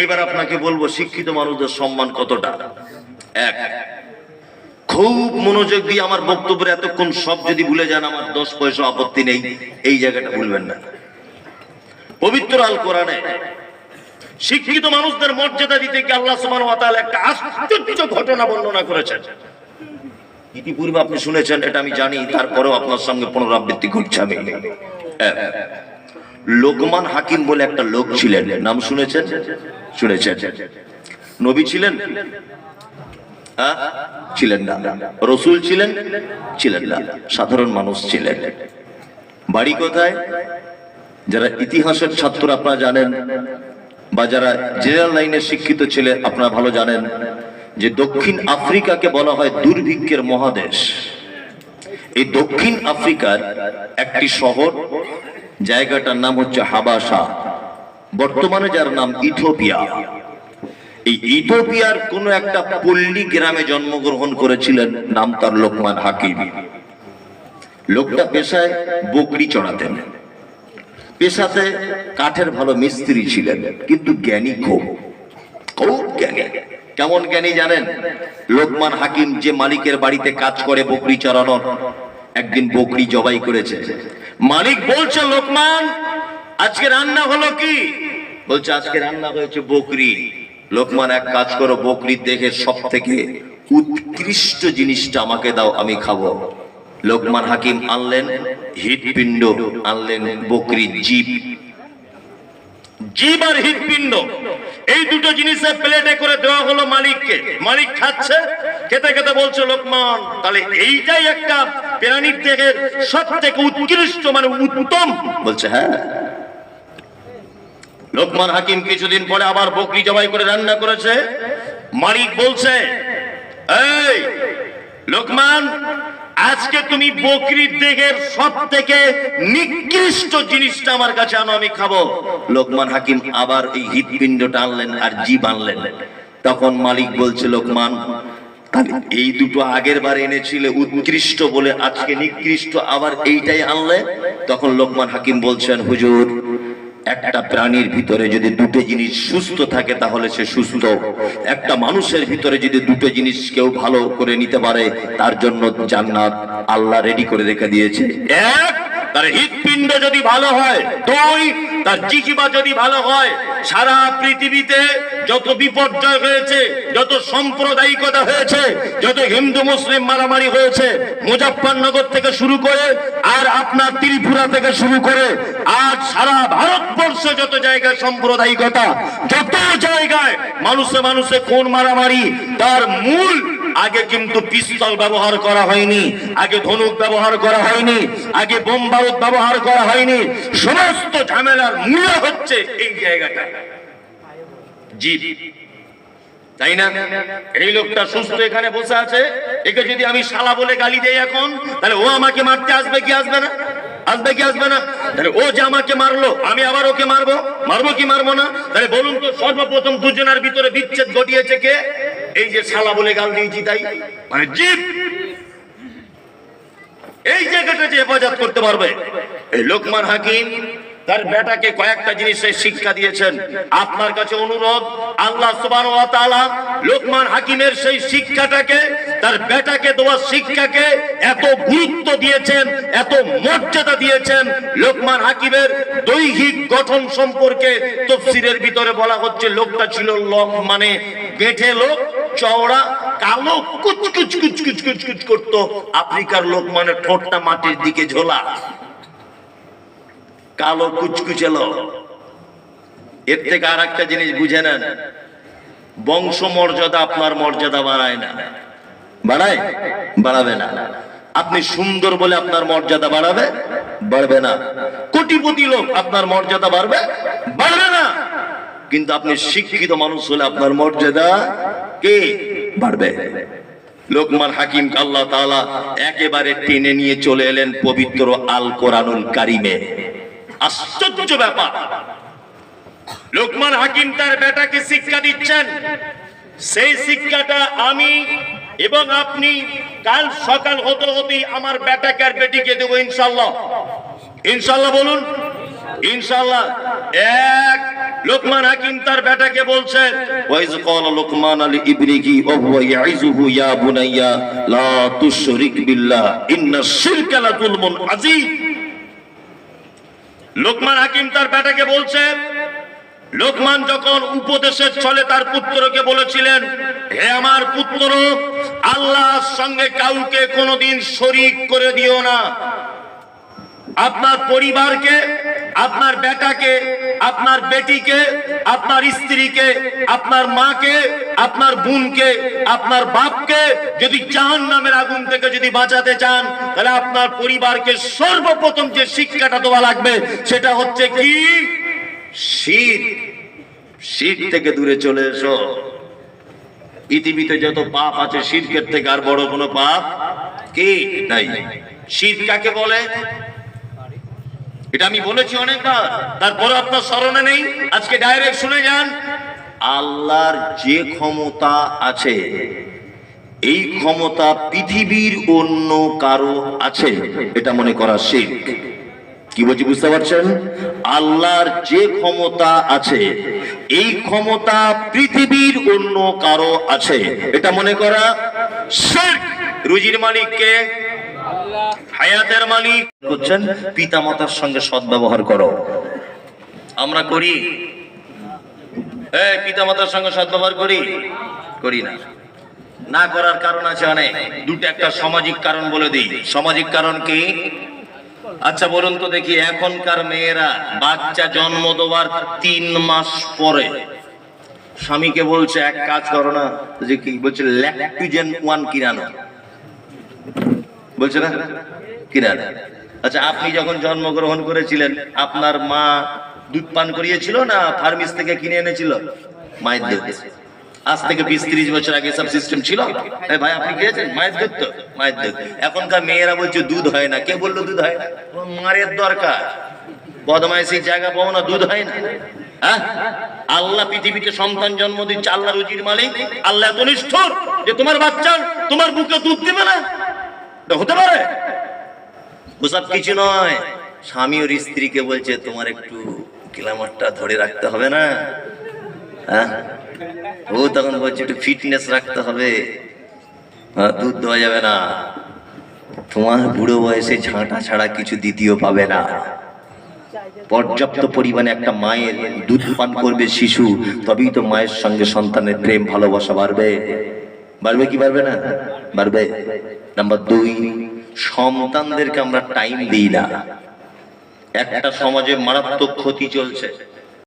এইবার আপনাকে বলব, শিক্ষিত মানুষদের সম্মান কতটা? এক, খুব মনোযোগ দিয়ে আমার বক্তব্যের এতক্ষণ সব যদি ভুলে যান, আমার দশ পয়সা আপত্তি নেই, এই জায়গাটা ভুলবেন না। পবিত্র আল কোরআনে শিক্ষিত মানুষদের মর্যাদা দিতে গিয়ে আল্লাহ তাআলা একটা আশ্চর্য ঘটনা বর্ণনা করেছেন? ইতিপূর্বে আপনি শুনেছেন, এটা আমি জানি, তারপরেও আপনার সঙ্গে পুনরাবৃত্তি করছি আমি। লোকমান হাকিম বলে একটা লোক ছিলেন, নাম শুনেছেন? শুনেছেন। নবী ছিলেন? হ্যাঁ? ছিলেন না। রসুল ছিলেন? ছিলেন না। সাধারণ মানুষ ছিলেন। বাড়ি কোথায়? যারা ইতিহাসের ছাত্র আপনারা জানেন, বা যারা জেনারেল লাইনে শিক্ষিত ছেলে আপনারা ভালো জানেন, যে দক্ষিণ আফ্রিকাকে বলা হয় দুর্ভিক্ষের মহাদেশ। এই দক্ষিণ আফ্রিকার একটি শহর, জায়গাটার নাম হচ্ছে হাবাসা। বর্তমানে যার নাম ইথোপিয়া এই ইথোপিয়ার কোন একটা পল্লী গ্রামে জন্মগ্রহণ করেছিলেন, নাম তার লোকমান হাকিম। লোকটা পেশায় বকরি চড়াতেন। পেশাতে কাঠের ভালো মিস্ত্রি ছিলেন, কিন্তু জ্ঞানী খুব। খুব জ্ঞানী। কেমন জ্ঞানী জানেন? লোকমান হাকিম যে মালিকের বাড়িতে কাজ করে বকরি চড়ানোর, একদিন বকরি জবাই করেছে। মালিক বলছে, লোকমান আজকে রান্না হলো কি? বলছে, আজকে রান্না হয়েছে বকরি। লোকমান, এক কাজ করো, বকরি দেখে সব থেকে উৎকৃষ্ট জিনিসটা আমাকে দাও, আমি খাব। লোকমান হাকিম আনলেন হৃদপিণ্ড আনলেন বকরির জীব। জীব আর হৃদপিণ্ড এই দুটো জিনিসের প্লেটে করে দেওয়া হলো মালিককে। মালিক খাচ্ছে, খেতে খেতে বলছে, লোকমান, তাহলে এইটাই একটা প্রাণীর দেহের সব থেকে উৎকৃষ্ট মানে উত্তম। বলছে হ্যাঁ। লোকমান হাকিম কিছুদিন পরে আবার বকরি জবাই করে রান্না করেছে। মালিক বলছে, এই, লোকমান, আজকে তুমি বকরির দেহের সব থেকে নিকৃষ্ট জিনিসটা আমার কাছে আনো, আমি খাব। লোকমান হাকিম আবার এই হৃদপিণ্ডটা আনলেন আর জীব আনলেন। তখন মালিক বলছে, লোকমান এই দুটো আগের বার এনেছিলে উৎকৃষ্ট বলে আজকে নিকৃষ্ট, আবার এইটাই আনলে? তখন লোকমান হাকিম বলছেন, হুজুর একটা প্রাণীর ভিতরে যদি দুটো জিনিস সুস্থ থাকে তাহলে সে সুস্থ। একটা মানুষের ভিতরে যদি দুটো জিনিস কেউ ভালো করে নিতে পারে, তার জন্য জান্নাত আল্লাহ রেডি করে রেখে দিয়েছে। এক, তার হৃৎপিণ্ড যদি ভালো হয়, দুই তার জিহিবা যদি ভালো হয়, সারা পৃথিবীতে যত বিপর্যয় হয়েছে, যত সাম্প্রদায়িকতা হয়েছে, যত হিন্দু, মুসলিম মারামারি হয়েছে, মুজাফফরনগর থেকে শুরু করে আর আপনার ত্রিপুরা থেকে শুরু করে, আজ সারা ভারতবর্ষে যত জায়গায় সাম্প্রদায়িকতা, যত জায়গায় মানুষে মানুষে খুন মারামারি, তার মূল আগে কিন্তু পিস্তল ব্যবহার করা হয়নি, আগে ধনুক ব্যবহার করা হয়নি, আগে বোম বারুদ ব্যবহার করা হয়নি। সমস্ত ঝামেলার মূল হচ্ছে এই জায়গাটা। জি তাই না? এই লোকটা সুস্থ এখানে বসে আছে। একে যদি আমি শালা বলে গালি দেই এখন, তাহলে ও আমাকে মারতে আসবে কি আসবে না? আসবে কি আসবে না? তাহলে ও যে আমাকে মারলো, আমি আবার ওকে মারবো? মারবো কি মারবো না? তাহলে বলুন তো সর্বপ্রথম দুজনের ভিতরে বিচ্ছেদ ঘটিয়েছে কে? এই যে শালা বলে গাল দিয়েছি তাই? মানে জীব এই জায়গাটা যে হেফাজত করতে পারবে। এই লোকমান হাকিম, তার বেটাকে কয়েকটা জিনিসের শিক্ষা দিয়েছেন। আপনার কাছে অনুরোধ, আল্লাহ লোকমান হাকিমের সেই শিক্ষাটাকে, তার বেটাকে দেওয়া শিক্ষাকে এত গুরুত্ব দিয়েছেন, এত মর্যাদা দিয়েছেন। লোকমান হাকিমের দৈহিক গঠন সম্পর্কে তফসিরের ভিতরে বলা হচ্ছে, লোকটা ছিল লক মানে গেঠে লোক চওড়া, কালো কুচ কুচ কুচ কুচ কুচ কুচ করতো। আফ্রিকার লোক মানে ঠোঁটটা মাটির দিকে ঝোলা। কালো কুচকুচে লোক এর থেকে আর একটা জিনিস বুঝে নেন বংশ মর্যাদা আপনার মর্যাদা বাড়ায় না। বাড়ায়? বাড়াবে না। আপনি সুন্দর বলে আপনার মর্যাদা বাড়াবে? বাড়বে না। কোটিপতি লোক আপনার মর্যাদা বাড়বে? বাড়বে না। কিন্তু আপনি শিক্ষিত মানুষ হলে আপনার মর্যাদা কে? বাড়বে। লোকমান হাকিম আল্লাহ তাআলা একেবারে টেনে নিয়ে চলে এলেন পবিত্র আল কোরআনুল কারিমে। আশ্চর্য ব্যাপার। লোকমান হাকিম তার বেটাকে শিক্ষা দিচ্ছেন। সেই শিক্ষাটা আমি এবং আপনি কাল সকাল হতে হতেই আমার বেটাকে আর বেটিকে দেবো ইনশাল্লাহ ইনশাল্লাহ বলুন। ইনশাল্লাহ এক লোকমান হাকিম তার বেটাকে বলছে, ওয়াইজ ক্বালা লোকমান আলী ইবনিহি ওয়া হুয়া ইয়াইজুহু ইয়া বুনাইয়া, লা তুশরিক বিল্লাহ, ইন্না শিরকা লাযুলমুন আযীম। লোকমান হাকিম তার বেটাকে বলছে, লোকমান যখন উপদেশের ছলে তার পুত্রকে বলেছিলেন, হে আমার পুত্র, আল্লাহর সঙ্গে কাউকে কোনোদিন শরিক করে দিও না। আপনার পরিবারকে, আপনার বেটাকে, আপনার বেটিকে, আপনার স্ত্রীকে, আপনার মাকে, আপনার বোনকে, আপনার বাপকে যদি জাহান নামের আগুন থেকে যদি বাঁচাতে চান, তাহলে আপনার পরিবারকে সর্বপ্রথম যে শিক্ষাটা দেওয়া লাগবে, সেটা হচ্ছে কি? শীত। শীত থেকে দূরে চলে এসো। পৃথিবীতে যত পাপ আছে, শিরকের থেকে আর বড় কোনো পাপ কি নাই? শীত কাকে বলে? এটা আমি বলেছি অনেকবার। তারপরে আপনার স্মরণে নেই। আজকে ডাইরেক্ট শুনে যান। আল্লাহর যে ক্ষমতা আছে, এই ক্ষমতা পৃথিবীর অন্য কারও আছে, এটা মনে করা শির্ক। কি বলছি, বুঝতে পারছেন? আল্লাহর যে ক্ষমতা আছে, এই ক্ষমতা পৃথিবীর অন্য কারও আছে, এটা মনে করা শির্ক। রুজির মালিককে হায়াতের মালিক পিতা মাতার সঙ্গে করো। আমরা করি। পিতা মাতার সঙ্গে করি? করি না। না করার কারণ আছে অনেক। দুটো একটা সামাজিক কারণ বলে দিই। সামাজিক কারণ কি? আচ্ছা বলুন তো দেখি, এখনকার মেয়েরা বাচ্চা জন্ম দেওয়ার তিন মাস পরে স্বামীকে বলছে, এক কাজ করো না। যে কি বলছে ল্যাকটুজেন ওয়ান কিনানো বলছে না? কিনা আচ্ছা আপনি যখন জন্মগ্রহণ করেছিলেন আপনার মা দুধ পান করিয়েছিল না ফার্মিস থেকে কিনে এনেছিল? মায়ের দুধ। আজ থেকে বিশ ত্রিশ বছর আগে সব সিস্টেম ছিল? ভাই আপনি খেয়েছেন? মায়ের দুধ তো মায়ের দুধ। এখনকার মেয়েরা বলছে দুধ হয় না। কে বলল দুধ হয় না? ও মায়ের দরকার। বদমাইশির জায়গা পাবো না দুধ হয় না। হ্যাঁ? আল্লাহ পৃথিবীতে সন্তান জন্ম দিচ্ছে আল্লাহ রুজির মালিক। আল্লাহ এত নিষ্ঠুর যে তোমার বাচ্চা তোমার বুকে দুধ দিবে না? হতে পারে। ওসব কিছু নয়। স্বামী ওর স্ত্রীকে বলছে, তোমার একটু কিলামারটা ধরে রাখতে হবে না? হ্যাঁ? ও তখন বলছে, একটু ফিটনেস রাখতে হবে। দুধ দেওয়া যাবে না। তোমার বুড়ো বয়সে ঝাঁটা ছাড়া কিছু দ্বিতীয় পাবে না। পর্যাপ্ত পরিমাণে একটা মায়ের দুধ পান করবে শিশু, তবেই তো মায়ের সঙ্গে সন্তানের প্রেম ভালোবাসা বাড়বে। বাড়বে কি বাড়বে না? বাড়বে। নাম্বার দুই সন্তানদেরকে আমরা টাইম দিই না। একটা সমাজে মারাত্মক ক্ষতি চলছে।